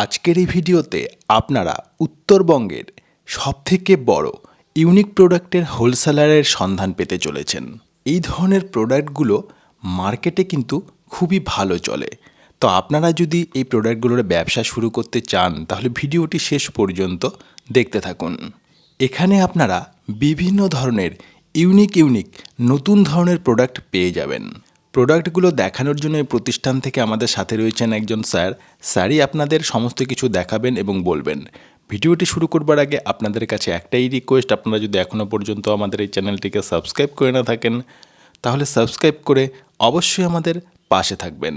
আজকের এই ভিডিওতে আপনারা উত্তরবঙ্গের সবথেকে বড় ইউনিক প্রোডাক্টের হোলসেলারের সন্ধান পেতে চলেছেন। এই ধরনের প্রোডাক্টগুলো মার্কেটে কিন্তু খুবই ভালো চলে। তো আপনারা যদি এই প্রোডাক্টগুলোর ব্যবসা শুরু করতে চান, তাহলে ভিডিওটি শেষ পর্যন্ত দেখতে থাকুন। এখানে আপনারা বিভিন্ন ধরনের ইউনিক ইউনিক নতুন ধরনের প্রোডাক্ট পেয়ে যাবেন। প্রোডাক্টগুলো দেখানোর জন্য এই প্রতিষ্ঠান থেকে আমাদের সাথে রয়েছেন একজন স্যার। স্যারই আপনাদের সমস্ত কিছু দেখাবেন এবং বলবেন। ভিডিওটি শুরু করবার আগে আপনাদের কাছে একটাই রিকোয়েস্ট আপনারা যদি এখনও পর্যন্ত আমাদের এই চ্যানেলটিকে সাবস্ক্রাইব করে না থাকেন, তাহলে সাবস্ক্রাইব করে অবশ্যই আমাদের পাশে থাকবেন।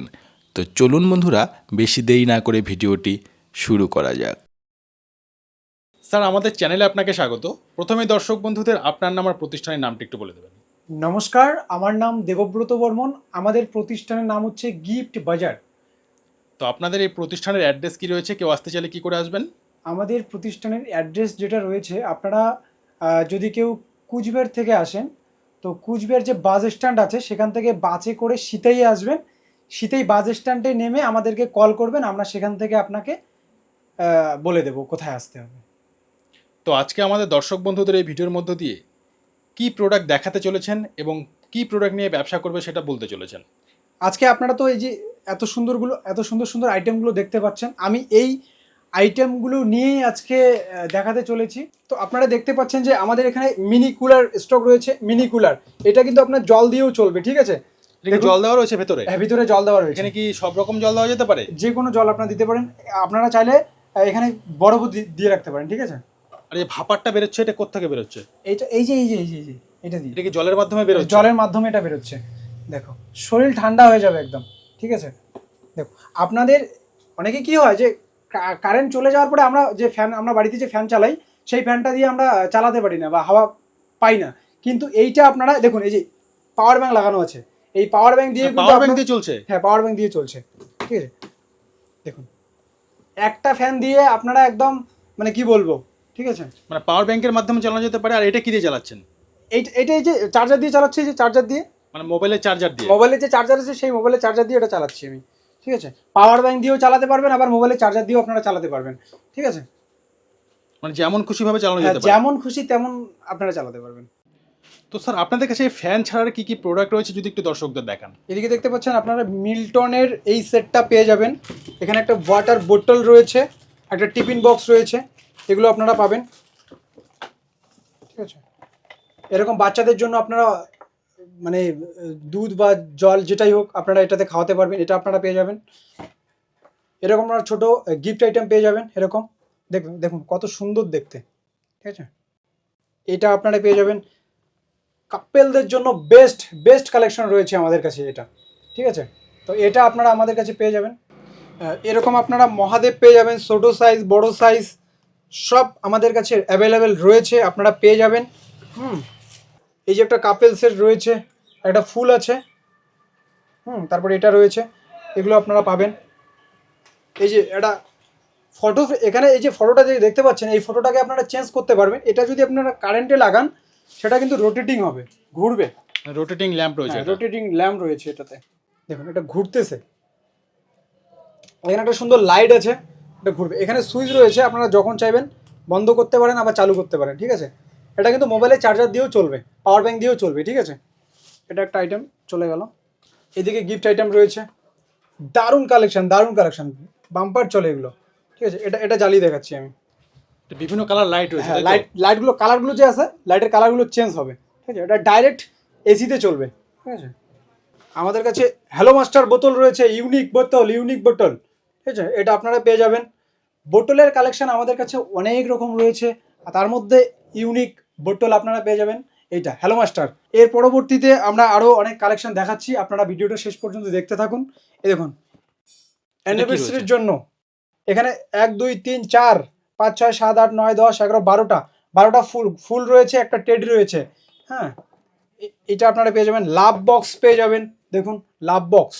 তো চলুন বন্ধুরা, বেশি দেরি না করে ভিডিওটি শুরু করা যাক। স্যার, আমাদের চ্যানেলে আপনাকে স্বাগত। প্রথমে দর্শক বন্ধুদের আপনার নাম আর প্রতিষ্ঠানের নামটি একটু বলে দেবেন। নমস্কার আমার নাম দেবব্রত বর্মন। আমাদের প্রতিষ্ঠানের নাম হচ্ছে গিফট বাজার। তো আপনাদের এই প্রতিষ্ঠানের অ্যাড্রেস কি রয়েছে? কেউ আসতে চাইলে কি করে আসবেন? আমাদের প্রতিষ্ঠানের অ্যাড্রেস যেটা রয়েছে আপনারা যদি কেউ কুচবিহার থেকে আসেন তো কুচবিহার যে বাস স্ট্যান্ড আছে সেখান থেকে বাসে করে সিতাই আসবেন। সিতাই বাস স্ট্যান্ডে নেমে আমাদেরকে কল করবেন আমরা সেখান থেকে আপনাকে বলে দেবো কোথায় আসতে হবে। তো আজকে আমাদের দর্শক বন্ধুদের এই ভিডিওর মধ্য দিয়ে কি প্রোডাক্ট দেখাতে চলেছেন এবং কি প্রোডাক্ট নিয়ে ব্যবসা করবে সেটা বলতে চলেছেন। আজকে আপনারা তো এই যে এত সুন্দরগুলো এত সুন্দর সুন্দর আইটেমগুলো দেখতে পাচ্ছেন আমি এই আইটেমগুলো নিয়েই আজকে দেখাতে চলেছি। তো আপনারা দেখতে পাচ্ছেন যে আমাদের এখানে মিনি কুলার স্টক রয়েছে মিনি কুলার এটা কিন্তু আপনার জল দিয়েও চলবে ঠিক আছে? জল দেওয়া রয়েছে ভেতরে? হ্যাঁ, ভিতরে জল দেওয়া রয়েছে। এখানে কি সব রকম জল দেওয়া যেতে পারে? যে কোনো জল আপনারা দিতে পারেন আপনারা চাইলে এখানে বরফ দিয়ে রাখতে পারেন ঠিক আছে? আর এই ভাপারটা বেরোচ্ছে এটা কোথেকে বেরোচ্ছে? এইটা এই যে এই যে এই যে এই যে এটা দিয়ে। এটা কি জলের মাধ্যমে বেরোচ্ছে? জলের মাধ্যমে এটা বেরোচ্ছে। দেখো শরীর ঠান্ডা হয়ে যাবে একদম ঠিক আছে? দেখো আপনাদের অনেকে কি হয় যে কারেন্ট চলে যাওয়ার পরে আমরা যে ফ্যান আমরা বাড়িতে যে ফ্যান চালাই সেই ফ্যানটা দিয়ে আমরা চালাতে পারি না বা হাওয়া পাই না। কিন্তু এইটা আপনারা দেখুন এই যে পাওয়ার ব্যাংক লাগানো আছে এই পাওয়ার ব্যাংক দিয়ে পাওয়ার ব্যাংক দিয়ে চলছে। হ্যাঁ পাওয়ার ব্যাংক দিয়ে চলছে ঠিক আছে? দেখুন একটা ফ্যান দিয়ে আপনারা একদম মানে কি বলব? ঠিক আছে? মানে পাওয়ার ব্যাংকের মাধ্যমে চালানো যেতে পারে আর এটা কি দিয়ে চালাচ্ছেন? এই এইটাই যে চার্জার দিয়ে চালাচ্ছি যে চার্জার দিয়ে। মানে মোবাইলের চার্জার দিয়ে? মোবাইলের যে চার্জার আছে সেই মোবাইলের চার্জার দিয়ে ওটা চালাচ্ছি আমি। ঠিক আছে? পাওয়ার ব্যাংক দিয়েও চালাতে পারবেন আবার মোবাইলের চার্জার দিয়েও আপনারা চালাতে পারবেন। ঠিক আছে? মানে যেমন খুশি ভাবে চালানো হ্যাঁ, যেতে পারে। যেমন খুশি তেমন আপনারা চালাতে পারবেন। তো স্যার আপনাদের কাছে ফ্যান ছাড়ার কি কি প্রোডাক্ট রয়েছে যদি একটু দর্শকদের দেখান? এদিকে দেখতে পাচ্ছেন আপনারা মিল্টনের এই সেটটা পেয়ে যাবেন। এখানে একটা ওয়াটার বোতল রয়েছে একটা টিফিন বক্স রয়েছে। এগুলো আপনারা পাবেন। ঠিক আছে? এরকম বাচ্চাদের জন্য আপনারা মানে দুধ বা জল যেটাই হোক আপনারা এটাতে খাওয়াতে পারবেন, এটা আপনারা পেয়ে যাবেন। এরকম আপনারা ছোটো গিফট আইটেম পেয়ে যাবেন, এরকম। দেখুন দেখুন, কত সুন্দর দেখতে। ঠিক আছে? এটা আপনারা পেয়ে যাবেন। কাপেলদের জন্য বেস্ট বেস্ট কালেকশন রয়েছে আমাদের কাছে এটা। ঠিক আছে? তো এটা আপনারা আমাদের কাছে পেয়ে যাবেন। এরকম আপনারা মহাদেব পেয়ে যাবেন, ছোটো সাইজ বড় সাইজ সব আমাদের কাছে অ্যাভেলেবেল রয়েছে আপনারা পেয়ে যাবেন। হুম এই যে একটা কাপেল সেট রয়েছে একটা ফুল আছে। হুম তারপরে এটা রয়েছে এগুলো আপনারা পাবেন। এই যে এটা ফটো এখানে এই যে ফটোটা যে দেখতে পাচ্ছেন এই ফটোটাকে আপনারা চেঞ্জ করতে পারবেন। এটা যদি আপনারা কারেন্টে লাগান সেটা কিন্তু রোটেটিং হবে ঘুরবে। রোটেটিং ল্যাম্প রয়েছে রোটেটিং ল্যাম্প রয়েছে এটাতে। দেখুন এটা ঘুরতেছে। এখানে একটা সুন্দর লাইট আছে। এটা ঘুরবে। এখানে সুইচ রয়েছে আপনারা যখন চাইবেন বন্ধ করতে পারেন আবার চালু করতে পারেন ঠিক আছে? এটা কিন্তু মোবাইলের চার্জার দিয়েও চলবে পাওয়ার ব্যাঙ্ক দিয়েও চলবে ঠিক আছে? এটা একটা আইটেম চলে গেল। এদিকে গিফট আইটেম রয়েছে। দারুণ কালেকশন দারুণ কালেকশন বাম্পার চলে এগুলো ঠিক আছে? এটা এটা জ্বালিয়ে দেখাচ্ছি আমি। বিভিন্ন কালার লাইট রয়েছে লাইট লাইটগুলো কালারগুলো যে আছে লাইটের কালারগুলো চেঞ্জ হবে ঠিক আছে? এটা ডাইরেক্ট এসিতে চলবে ঠিক আছে? আমাদের কাছে হ্যালো মাস্টার বোতল রয়েছে ইউনিক বোতল ইউনিক বোতল ঠিক আছে? এটা আপনারা পেয়ে যাবেন। বোতলের কালেকশন আমাদের কাছে অনেক রকম রয়েছে। তার মধ্যে ইউনিক বোটল আপনারা পেয়ে যাবেন। এইটা হ্যালো মাস্টার এর পরবর্তীতে আমরা আরও অনেক কালেকশন দেখাচ্ছি। আপনারা ভিডিওটা শেষ পর্যন্ত দেখতে থাকুন। এই দেখুন অ্যানিভার্সারির জন্য। এখানে এক দুই তিন চার পাঁচ ছয় সাত আট নয় দশ এগারো বারোটা। বারোটা ফুল ফুল রয়েছে একটা টেডি রয়েছে। হ্যাঁ এটা আপনারা পেয়ে যাবেন। লাভ বক্স পেয়ে যাবেন। দেখুন লাভ বক্স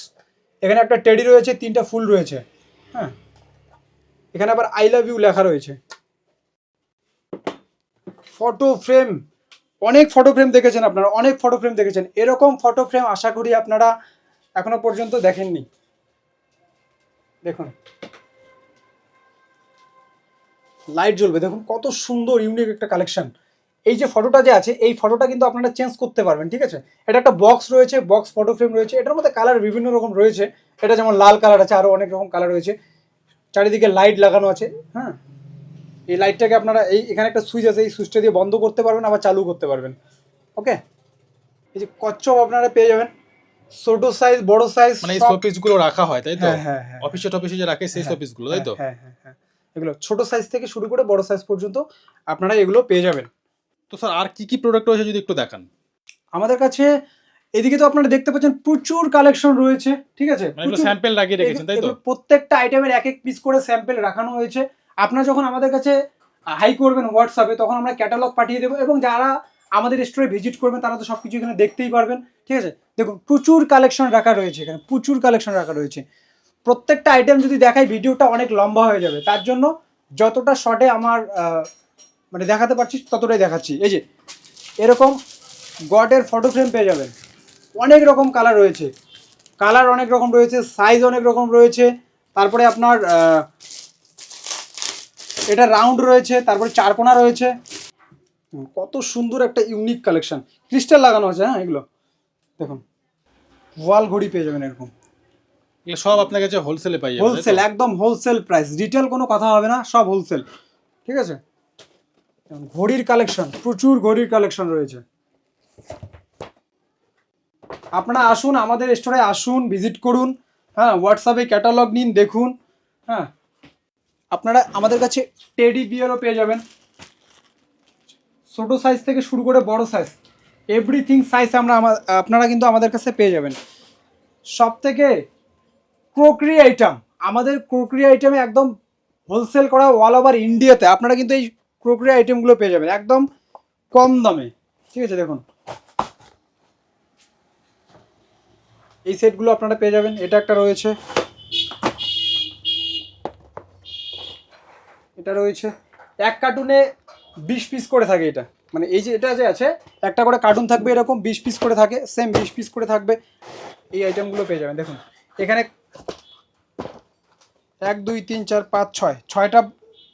এখানে একটা টেডি রয়েছে তিনটা ফুল রয়েছে। হ্যাঁ এখানে আবার আই লাভ ইউ লেখা রয়েছে। ফটো ফ্রেম অনেক ফটো ফ্রেম দেখেছেন আপনারা, অনেক ফটো ফ্রেম দেখেছেন। এরকম ফটো ফ্রেম আশা করি আপনারা এখনও পর্যন্ত দেখেননি। দেখুন। লাইট জ্বলবে। দেখুন কত সুন্দর ইউনিক একটা কালেকশন এই যে ফটোটা যে আছে, এই ফটোটা কিন্তু আপনারা চেঞ্জ করতে পারবেন, ঠিক আছে? এটা একটা বক্স রয়েছে বক্স ফটো ফ্রেম রয়েছে। এটার মধ্যে কালার বিভিন্ন রকম রয়েছে। এটা যেমন লাল কালার আছে আরও অনেক রকম কালার রয়েছে। চারিদিকে লাইট লাগানো আছে হ্যাঁ? এই লাইটটাকে আপনারা এই এখানে একটা সুইচ আছে এই সুইচটা দিয়ে বন্ধ করতে পারবেন আবার চালু করতে পারবেন। ওকে এই যে কচ্ছপ আপনারা পেয়ে যাবেন। ছোট সাইজ বড় সাইজ মানে এই শোপিসগুলো রাখা হয় তাই তো? হ্যাঁ, হ্যাঁ, হ্যাঁ। অফিসে টফিসে যে রাখে সেই শোপিসগুলো তাই তো? হ্যাঁ হ্যাঁ হ্যাঁ এগুলো ছোট সাইজ থেকে শুরু করে বড় সাইজ পর্যন্ত আপনারা এগুলো পেয়ে যাবেন। তো স্যার আর কি কি প্রোডাক্ট রয়েছে যদি একটু দেখান? আমাদের কাছে এদিকে তো আপনারা দেখতে পাচ্ছেন প্রচুর কালেকশন রয়েছে ঠিক আছে? মানে স্যাম্পল লাগিয়ে রেখেছেন তাই তো? প্রত্যেকটা আইটেমের এক এক পিস করে স্যাম্পল রাখানো হয়েছে। আপনারা যখন আমাদের কাছে হাই করবেন হোয়াটসঅ্যাপে তখন আমরা ক্যাটালগ পাঠিয়ে দেবো এবং যারা আমাদের স্টোরে ভিজিট করবেন তারা তো সব কিছু এখানে দেখতেই পারবেন ঠিক আছে? দেখুন প্রচুর কালেকশন রাখা রয়েছে এখানে প্রচুর কালেকশন রাখা রয়েছে। প্রত্যেকটা আইটেম যদি দেখাই ভিডিওটা অনেক লম্বা হয়ে যাবে। তার জন্য যতটা শর্টে আমার মানে দেখাতে পারছি ততটাই দেখাচ্ছি। এই যে এরকম গডের ফটো ফ্রেম পেয়ে যাবেন। অনেক রকম কালার রয়েছে। কালার অনেক রকম রয়েছে সাইজ অনেক রকম রয়েছে। তারপরে আপনার এটা রাউন্ড রয়েছে তারপরে চারকোনা রয়েছে। কত সুন্দর একটা ইউনিক কালেকশন ক্রিস্টাল লাগানো আছে হ্যাঁ এগুলো। দেখুন ওয়াল ঘড়ি পেয়ে যাবেন এরকম। এগুলো সব আপনার কাছে হোলসেলে পাই? হোলসেল একদম হোলসেল প্রাইস রিটেল কোনো কথা হবে না সব হোলসেল ঠিক আছে? ঘড়ির কালেকশন প্রচুর ঘড়ির কালেকশন রয়েছে। আপনারা আসুন, আমাদের স্টোরে আসুন ভিজিট করুন হ্যাঁ হোয়াটসঅ্যাপে ক্যাটালগ নিন, দেখুন হ্যাঁ। আপনারা আমাদের কাছে টেডি বিয়ারও পেয়ে যাবেন। ছোটো সাইজ থেকে শুরু করে বড় সাইজ এভরিথিং সাইজ আমরা আপনারা কিন্তু আমাদের কাছে পেয়ে যাবেন। সব থেকে ক্রোকরি আইটেম আমাদের ক্রোকরি আইটেমে একদম হোলসেল করা অল ওভার ইন্ডিয়াতে আপনারা কিন্তু এই ক্রোকরি আইটেমগুলো পেয়ে যাবেন, একদম কম দামে। ঠিক আছে, দেখুন। এই সেটগুলো আপনারা পেয়ে যাবেন। এটা একটা রয়েছে। এটা রয়েছে। এক কার্টুনে বিশ পিস করে থাকে এটা। মানে এই যে এটা যে আছে, একটা করে কার্টুন থাকবে এরকম, বিশ পিস করে থাকে সেম বিশ পিস করে থাকবে। এই আইটেমগুলো পেয়ে যাবেন। দেখুন, এখানে এক, দুই, তিন, চার, পাঁচ, ছয়। ছয়টা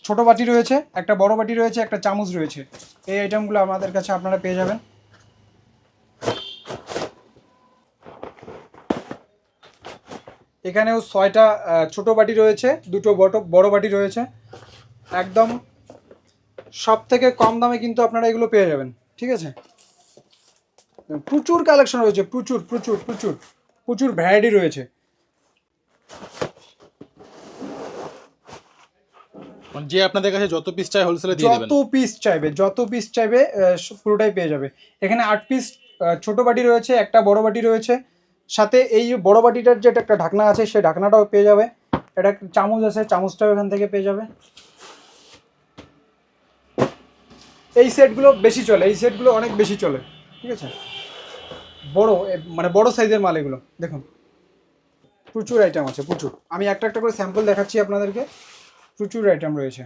ছোট বাটি রয়েছে, একটা বড় বাটি রয়েছে, একটা চামচ রয়েছে। এই আইটেমগুলো আমাদের কাছে আপনারা পেয়ে যাবেন। এখানেও ছয়টা ছোট বাটি রয়েছে দুটো বড় বড় বাটি রয়েছে। একদম সব থেকে কম দামে কিন্তু আপনারা এগুলো পেয়ে যাবেন ঠিক আছে? প্রচুর কালেকশন রয়েছে প্রচুর প্রচুর প্রচুর প্রচুর ভ্যারাইটি রয়েছে। মানে যে আপনাদের কাছে যত পিস চাই হোলসেলে দিয়ে দেবেন। যত পিস চাইবে যত পিস চাইবে পুরোটাই পেয়ে যাবে। এখানে আট পিস ছোট বাটি রয়েছে একটা বড় বাটি রয়েছে সাথে এই যে বড় বাটিটার যেটা একটা ঢাকনা আছে, সেই ঢাকনাটাও পেয়ে যাবে। এটা চামচ আছে, চামচটাও এখান থেকে পেয়ে যাবে। এই সেটগুলো বেশি চলে, এই সেটগুলো অনেক বেশি চলে, ঠিক আছে? বড় মানে বড় সাইজের মাল এগুলো, দেখুন। প্রচুর আইটেম আছে, প্রচুর। আমি একটা একটা করে স্যাম্পল দেখাচ্ছি আপনাদেরকে। প্রচুর আইটেম রয়েছে।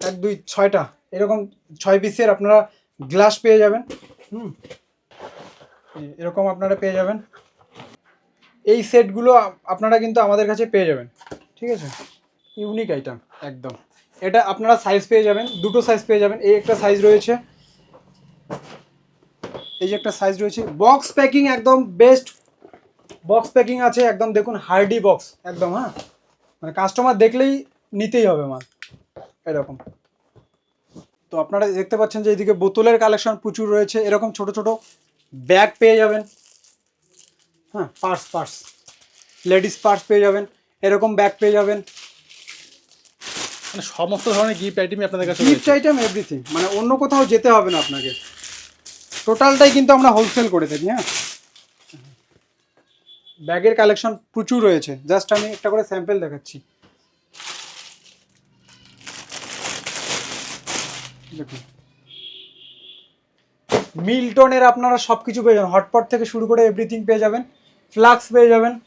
এক, দুই, ছয়টা, এরকম ছয় পিসের আপনারা গ্লাস পেয়ে যাবেন, হুম? এরকম আপনারা পেয়ে যাবেন। এই সেটগুলো আপনারা কিন্তু আমাদের কাছে পেয়ে যাবেন। ঠিক আছে? ইউনিক আইটেম, একদম। এটা আপনারা সাইজ পেয়ে যাবেন, দুটো সাইজ পেয়ে যাবেন। এই একটা সাইজ রয়েছে। এই যে একটা সাইজ রয়েছে। বক্স প্যাকিং একদম বেস্ট বক্স প্যাকিং আছে, একদম দেখুন হার্ডি বক্স একদম হ্যাঁ? মানে কাস্টমার দেখলেই নিতেই হবে মাল। এরকম। তো আপনারা দেখতে পাচ্ছেন যে এদিকে বোতলের কালেকশন প্রচুর রয়েছে। এরকম ছোট ছোট ব্যাগ পেয়ে যাবেন। হ্যাঁ পার্স পার্স। লেডিস পার্স পেয়ে যাবেন এরকম ব্যাগ পেয়ে যাবেন। মানে সমস্ত ধরনের গিফট আইটেমই আপনাদের কাছে গিফট আইটেম এভরিথিং মানে অন্য কোথাও যেতে হবে না আপনাকে। টোটালটাই কিন্তু আমরা হোলসেল করে থাকি হ্যাঁ। ব্যাগের কালেকশন প্রচুর রয়েছে জাস্ট আমি একটা করে স্যাম্পেল দেখাচ্ছি। দেখুন। মিল্টনের আপনারা সব কিছু পেয়ে যাবেন। হটপট থেকে শুরু করে এভরিথিং পেয়ে যাবেন। ফ্লাক্স পেয়ে যাবেন।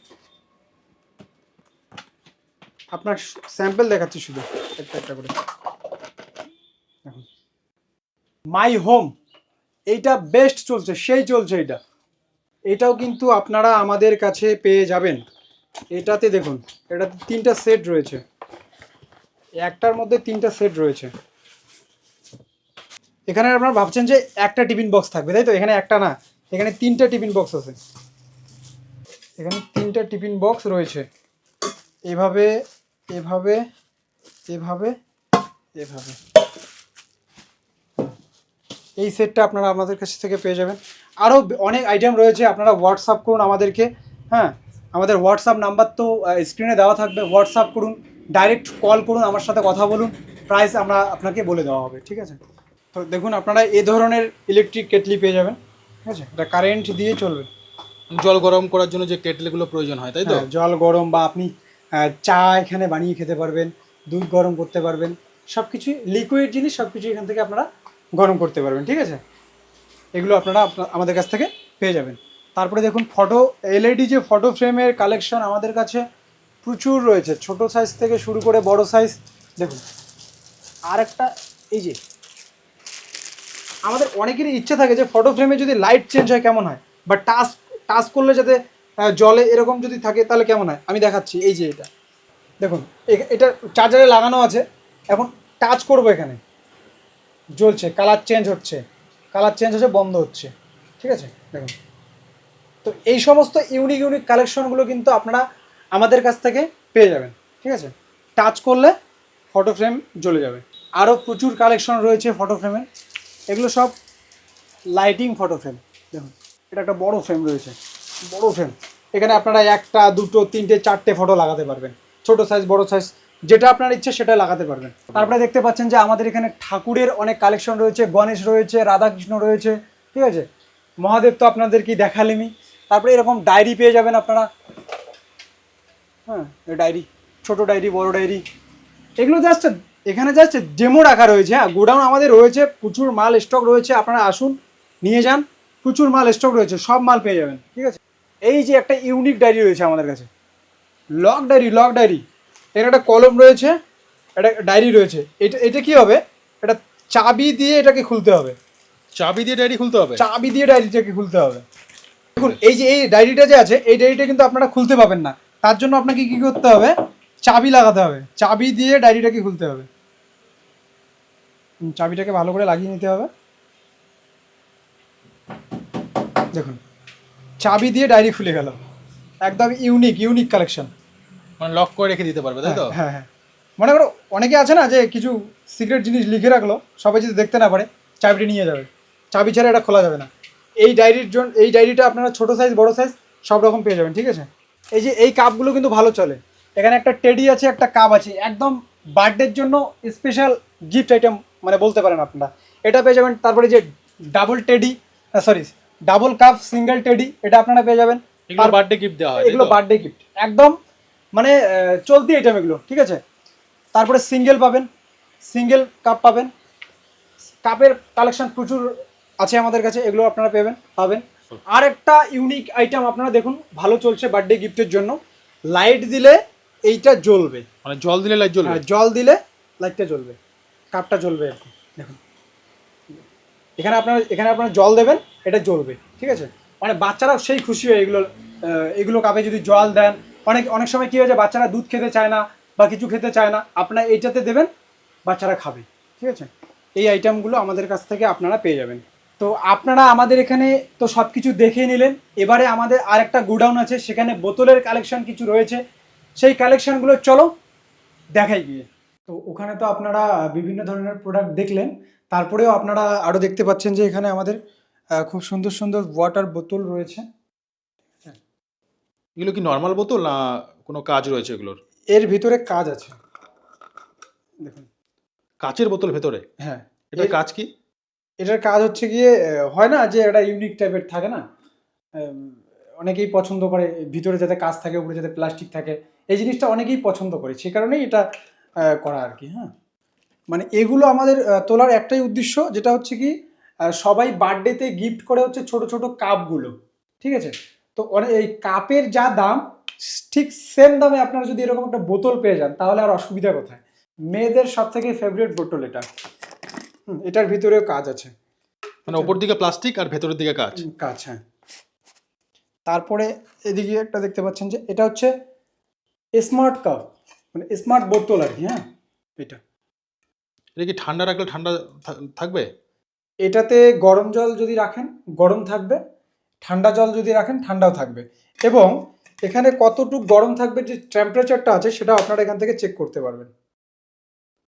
আপনার স্যাম্পল দেখাচ্ছি শুধু। একটা একটা করে। দেখুন। মাই হোম এইটা বেস্ট চলছে, সেই চলছে এটা এটাও কিন্তু আপনারা আমাদের কাছে পেয়ে যাবেন। এটাতে দেখুন, এটাতে তিনটা সেট রয়েছে। একটার মধ্যে তিনটা সেট রয়েছে। এখানে আপনারা ভাবছেন যে একটা টিফিন বক্স থাকবে, তাই তো? এখানে একটা না, এখানে তিনটা টিফিন বক্স আছে। এখানে তিনটা টিফিন বক্স রয়েছে। এভাবে এভাবে এভাবে এভাবে। এই সেটটা আপনারা আমাদের কাছ থেকে পেয়ে যাবেন। আরও অনেক আইটেম রয়েছে, আপনারা হোয়াটসঅ্যাপ করুন আমাদেরকে হ্যাঁ? আমাদের হোয়াটসঅ্যাপ নাম্বার তো স্ক্রিনে দেওয়া থাকবে। হোয়াটসঅ্যাপ করুন ডাইরেক্ট কল করুন, আমার সাথে কথা বলুন। প্রাইস আমরা আপনাকে বলে দেওয়া হবে, ঠিক আছে? তো দেখুন আপনারা এ ধরনের ইলেকট্রিক কেটলি পেয়ে যাবেন ঠিক আছে? এটা কারেন্ট দিয়ে চলবে। জল গরম করার জন্য যে কেটলিগুলো প্রয়োজন হয় তাই তো? হ্যাঁ, জল গরম বা আপনি চা এখানে বানিয়ে খেতে পারবেন দুধ গরম করতে পারবেন সব কিছুই লিকুইড জিনিস সব কিছু এখান থেকে আপনারা গরম করতে পারবেন ঠিক আছে? এগুলো আপনারা আমাদের কাছ থেকে পেয়ে যাবেন। তারপরে দেখুন ফটো এলইডি যে ফটো ফ্রেমের কালেকশন আমাদের কাছে প্রচুর রয়েছে। ছোট সাইজ থেকে শুরু করে বড় সাইজ দেখুন। আর একটা এই যে আমাদের অনেকেরই ইচ্ছে থাকে যে ফটো ফ্রেমে যদি লাইট চেঞ্জ হয় কেমন হয়? বা টাচ টাচ করলে যাতে জলে এরকম যদি থাকে তাহলে কেমন হয়? আমি দেখাচ্ছি, এই যে এটা। দেখুন এটা চার্জারে লাগানো আছে। এখন টাচ করব এখানে। জ্বলছে কালার চেঞ্জ হচ্ছে। কালার চেঞ্জ হচ্ছে, বন্ধ হচ্ছে। ঠিক আছে? দেখুন। তো এই সমস্ত ইউনিক ইউনিক কালেকশনগুলো কিন্তু আপনারা আমাদের কাছ থেকে পেয়ে যাবেন। ঠিক আছে? টাচ করলে ফটো ফ্রেম জ্বলে যাবে। আরও প্রচুর কালেকশন রয়েছে ফটো ফ্রেমের এগুলো সব লাইটিং ফটো ফ্রেম দেখুন। এটা একটা বড় ফ্রেম রয়েছে, বড় ফ্রেম এখানে আপনারা একটা, দুটো, তিনটে, চারটে ফটো লাগাতে পারবেন। ছোট সাইজ বড় সাইজ যেটা আপনার ইচ্ছে সেটা লাগাতে পারবেন। তারপরে দেখতে পাচ্ছেন যে আমাদের এখানে ঠাকুরের অনেক কালেকশন রয়েছে, গণেশ রয়েছে, রাধাকৃষ্ণ রয়েছে, ঠিক আছে? মহাদেব তো আপনাদের কি দেখালেনি। তারপরে এরকম ডায়েরি পেয়ে যাবেন আপনারা। হ্যাঁ ডায়েরি ছোট ডায়েরি বড় ডায়েরি এগুলো জাস্ট এখানে জাস্ট ডেমো রাখা রয়েছে হ্যাঁ গোডাউন আমাদের রয়েছে প্রচুর মাল স্টক রয়েছে আপনারা আসুন নিয়ে যান প্রচুর মাল স্টক রয়েছে সব মাল পেয়ে যাবেন ঠিক আছে? এই যে একটা ইউনিক ডায়েরি রয়েছে আমাদের কাছে লক ডায়েরি লক ডায়েরি এর একটা কলম রয়েছে একটা ডায়েরি রয়েছে এটা এটা কি হবে? এটা চাবি দিয়ে এটাকে খুলতে হবে চাবি দিয়ে ডায়েরি খুলতে হবে? চাবি দিয়ে ডায়েরিটাকে খুলতে হবে দেখুন এই যে এই ডায়েরিটা যে আছে এই ডায়েরিটা কিন্তু আপনারা খুলতে পাবেন না তার জন্য আপনাকে কি করতে হবে? চাবি লাগাতে হবে। চাবি দিয়ে ডায়েরিটাকে খুলতে হবে। চাবিটাকে ভালো করে লাগিয়ে নিতে হবে। দেখুন চাবি দিয়ে ডায়েরি খুলে গেল। একদম ইউনিক ইউনিক কালেকশন। মানে লক করে রেখে দিতে পারবে তাই তো? হ্যাঁ হ্যাঁ মনে করো অনেকে আছে না যে কিছু সিক্রেট জিনিস লিখে রাখল সবাই যদি দেখতে না পারে চাবিটি নিয়ে যাবে। চাবি ছাড়া এটা খোলা যাবে না। এই ডায়েরির জন্য এই ডায়েরিটা আপনারা ছোট সাইজ বড় সাইজ সব রকম পেয়ে যাবেন ঠিক আছে? এই যে এই কাপগুলো কিন্তু ভালো চলে। এখানে একটা টেডি আছে একটা কাপ আছে। একদম বার্থডের জন্য স্পেশাল গিফট আইটেম মানে বলতে পারেন আপনারা। এটা পেয়ে যাবেন তারপরে যে double teddy sorry double cup single teddy এটা আপনারা পেয়ে যাবেন। এগুলো বার্থডে গিফট দেওয়া হয় এগুলো বার্থডে গিফট একদম মানে চলতি আইটেম এগুলো ঠিক আছে? তারপরে সিঙ্গেল পাবেন সিঙ্গেল কাপ পাবেন। কাপের কালেকশন প্রচুর আছে আমাদের কাছে এগুলো আপনারা পাবেন পাবেন। আর একটা ইউনিক আইটেম আপনারা দেখুন ভালো চলছে বার্থডে গিফটের জন্য। লাইট দিলে এইটা জ্বলবে। মানে জল দিলে লাইট জ্বলবে? হ্যাঁ, জল দিলে লাইটটা জ্বলবে। কাপটা জ্বলবে আর কি দেখুন। এখানে আপনারা এখানে আপনারা জল দেবেন এটা জ্বলবে ঠিক আছে? মানে বাচ্চারাও সেই খুশি হয় এগুলো এগুলো কাপে যদি জল দেন অনেক অনেক সময় কী হয়েছে বাচ্চারা দুধ খেতে চায় না বা কিছু খেতে চায় না আপনারা এইটাতে দেবেন বাচ্চারা খাবে ঠিক আছে? এই আইটেমগুলো আমাদের কাছ থেকে আপনারা পেয়ে যাবেন। তো আপনারা আমাদের এখানে তো সব কিছু দেখে নিলেন এবারে আমাদের আরেকটা গোডাউন আছে সেখানে বোতলের কালেকশন কিছু রয়েছে সেই কালেকশানগুলো চলো দেখাই গিয়ে। তো ওখানে তো আপনারা বিভিন্ন ধরনের প্রোডাক্ট দেখলেন তারপরেও আপনারা আরও দেখতে পাচ্ছেন যে এখানে আমাদের খুব সুন্দর সুন্দর ওয়াটার বোতল রয়েছে। এগুলো কি নর্মাল বোতল না কোনো কাজ রয়েছে এগুলোর? এর ভিতরে কাজ আছে। দেখুন। কাচের বোতল ভেতরে? হ্যাঁ। এটা এর- কাজ কি? এটার কাজ হচ্ছে গিয়ে হয় না যে একটা ইউনিক টাইপের থাকে না? অনেকেই পছন্দ করে ভিতরে যাতে কাজ থাকে উপরে যাতে প্লাস্টিক থাকে। এই জিনিসটা অনেকেই পছন্দ করে সে কারণেই এটা করা আর কি হ্যাঁ। মানে এগুলো আমাদের তোলার একটাই উদ্দেশ্য যেটা হচ্ছে কি সবাই বার্থডেতে গিফট করে হচ্ছে ছোট ছোট কাপগুলো ঠিক আছে? তো অনেক এই কাপের যা দাম ঠিক সেম দামে আপনারা যদি এরকম একটা বোতল পেয়ে যান তাহলে আর অসুবিধা কোথায়? মেয়েদের সব থেকে ফেভারিট বোতল এটা। হুম, এটার ভিতরেও কাজ আছে। মানে ওপর দিকে প্লাস্টিক আর ভেতরের দিকে কাজ কাজ হ্যাঁ। তারপরে এদিকে একটা দেখতে পাচ্ছেন যে এটা হচ্ছে স্মার্ট কাপ মানে স্মার্ট বোতল আর কি হ্যাঁ? এটা। এটা কি ঠান্ডা রাখলে ঠান্ডা থাকবে? এটাতে গরম জল যদি রাখেন গরম থাকবে ঠান্ডা জল যদি রাখেন ঠান্ডাও থাকবে। এবং এখানে কতটুকু গরম থাকবে যে টেম্পারেচারটা আছে সেটা আপনারা এখান থেকে চেক করতে পারবেন।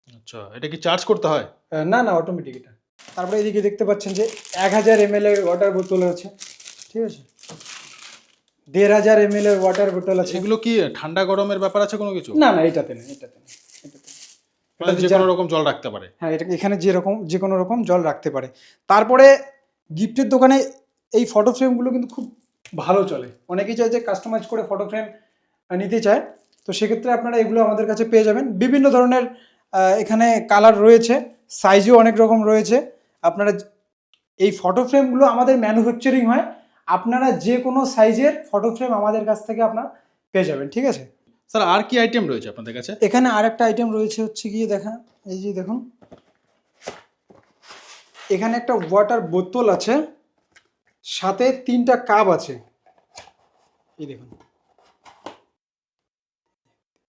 আচ্ছা এটা কি চার্জ করতে হয়? না না অটোমেটিক এটা। তারপরে এদিকে দেখতে পাচ্ছেন যে এক হাজার এম এর ওয়াটার বোতল আছে। ঠিক আছে? দেড় হাজার এম এর ওয়াটার বোতল আছে। এগুলো কি ঠান্ডা গরমের ব্যাপার আছে কোনো কিছু? না না এটাতে নেই এটাতে যে কোনো রকম জল রাখতে পারে। হ্যাঁ এটা এখানে যেরকম যে কোনো রকম জল রাখতে পারে। তারপরে গিফটের দোকানে এই ফটো ফ্রেমগুলো কিন্তু খুব ভালো চলে। অনেকেই চায় যে কাস্টমাইজ করে ফটো ফ্রেম নিতে চায়। তো সেক্ষেত্রে আপনারা এগুলো আমাদের কাছে পেয়ে যাবেন। বিভিন্ন ধরনের এখানে কালার রয়েছে সাইজও অনেক রকম রয়েছে। আপনারা এই ফটো ফ্রেমগুলো আমাদের ম্যানুফ্যাকচারিং হয়। আপনারা যে কোনো সাইজের ফটো ফ্রেম আমাদের কাছ থেকে আপনারা পেয়ে যাবেন ঠিক আছে? স্যার আর কি আইটেম রয়েছে আপনাদের কাছে? এখানে আরেকটা আইটেম রয়েছে হচ্ছে গিয়ে দেখা এই যে দেখুন। এখানে একটা ওয়াটার বোতল আছে সাথে তিনটা কাপ আছে। এই দেখুন।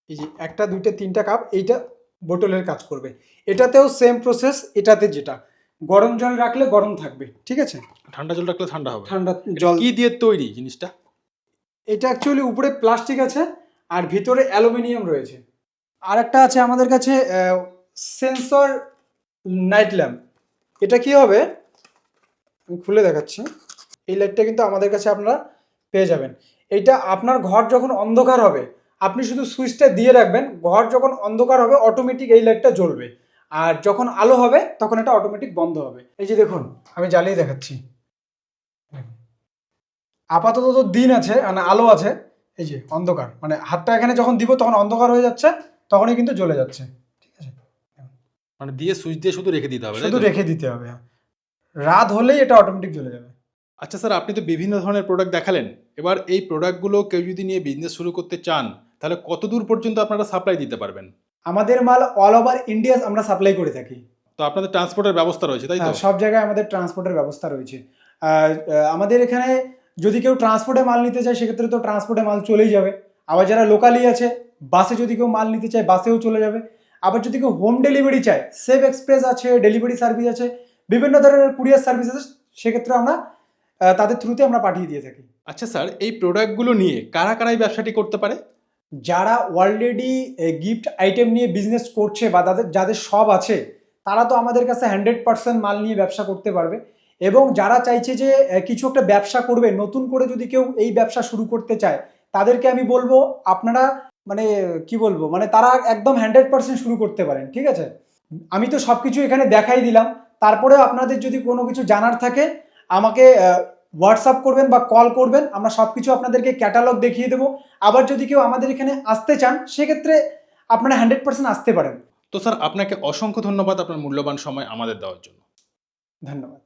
এই যে একটা দুইটা তিনটা কাপ এইটা বোতলের কাজ করবে। এটাতেও সেম প্রসেস এটাতে যেটা। গরম জল রাখলে গরম থাকবে ঠিক আছে? ঠান্ডা জল রাখলে ঠান্ডা হবে। ঠান্ডা জল কি দিয়ে তৈরি জিনিসটা? এটা অ্যাকচুয়ালি উপরে প্লাস্টিক আছে আর ভিতরে অ্যালুমিনিয়াম রয়েছে। আর একটা আছে আমাদের কাছে সেন্সর নাইট ল্যাম্প এটা কি হবে? আমি খুলে দেখাচ্ছি। এই লাইটটা কিন্তু আমাদের কাছে আপনারা পেয়ে যাবেন। এইটা আপনার ঘর যখন অন্ধকার হবে আপনি শুধু সুইচটা দিয়ে রাখবেন ঘর যখন অন্ধকার হবে অটোমেটিক এই লাইটটা জ্বলবে। আর যখন আলো হবে তখন এটা অটোমেটিক বন্ধ হবে। এই যে দেখুন আমি জ্বালিয়ে দেখাচ্ছি। আপাতত তো দিন আছে মানে আলো আছে। এই যে অন্ধকার। মানে হাতটা এখানে যখন দিব তখন অন্ধকার হয়ে যাচ্ছে তখনই কিন্তু জ্বলে যাচ্ছে। ঠিক আছে? মানে দিয়ে সুইচ দিয়ে শুধু রেখে দিতে হবে শুধু রেখে দিতে হবে হ্যাঁ। রাত হলেই এটা অটোমেটিক জ্বলে যাবে। আচ্ছা স্যার আপনি তো বিভিন্ন ধরনের প্রোডাক্ট দেখালেন। এবার এই প্রোডাক্টগুলো কেউ যদি নিয়ে বিজনেস শুরু করতে চান তাহলে কত দূর পর্যন্ত আপনারা সাপ্লাই দিতে পারবেন? আমাদের মাল অল ওভার ইন্ডিয়া আমরা সাপ্লাই করে থাকি। তো আপনাদের ট্রান্সপোর্টের ব্যবস্থা রয়েছে তাই তো? হ্যাঁ, সব জায়গায় আমাদের ট্রান্সপোর্টের ব্যবস্থা রয়েছে। আমাদের এখানে যদি কেউ ট্রান্সপোর্টে মাল নিতে চায় সেক্ষেত্রে তো ট্রান্সপোর্টে মাল চলেই যাবে। আবার যারা লোকালি আছে বাসে যদি কেউ মাল নিতে চায় বাসেও চলে যাবে। আবার যদি কেউ হোম ডেলিভারি চায় সেভ এক্সপ্রেস আছে ডেলিভারি সার্ভিস আছে বিভিন্ন ধরনের কুরিয়ার সার্ভিস আছে সেক্ষেত্রে আমরা তাদের থ্রুতে আমরা পাঠিয়ে দিয়ে থাকি। আচ্ছা স্যার এই প্রোডাক্টগুলো নিয়ে কারা কারা এই ব্যবসাটি করতে পারে? যারা অলরেডি গিফট আইটেম নিয়ে বিজনেস করছে বা তাদের, যাদের সব আছে, তারা তো আমাদের কাছে হান্ড্রেড পার্সেন্ট মাল নিয়ে ব্যবসা করতে পারবে। এবং যারা চাইছে যে কিছু একটা ব্যবসা করবে, নতুন করে যদি কেউ এই ব্যবসা শুরু করতে চায়, তাদেরকে আমি বলব, আপনারা মানে কি বলব মানে তারা একদম হান্ড্রেড পার্সেন্ট শুরু করতে পারেন, ঠিক আছে? আমি তো সব কিছু এখানে দেখাই দিলাম। তারপরেও আপনাদের যদি কোনো কিছু জানার থাকে, আমাকে হোয়াটসঅ্যাপ করবেন বা কল করবেন আমরা সব কিছু আপনাদেরকে ক্যাটালগ দেখিয়ে দেবো। আবার যদি কেউ আমাদের এখানে আসতে চান সেক্ষেত্রে আপনারা হান্ড্রেড পার্সেন্ট আসতে পারেন। তো স্যার আপনাকে অসংখ্য ধন্যবাদ আপনার মূল্যবান সময় আমাদের দেওয়ার জন্য। ধন্যবাদ।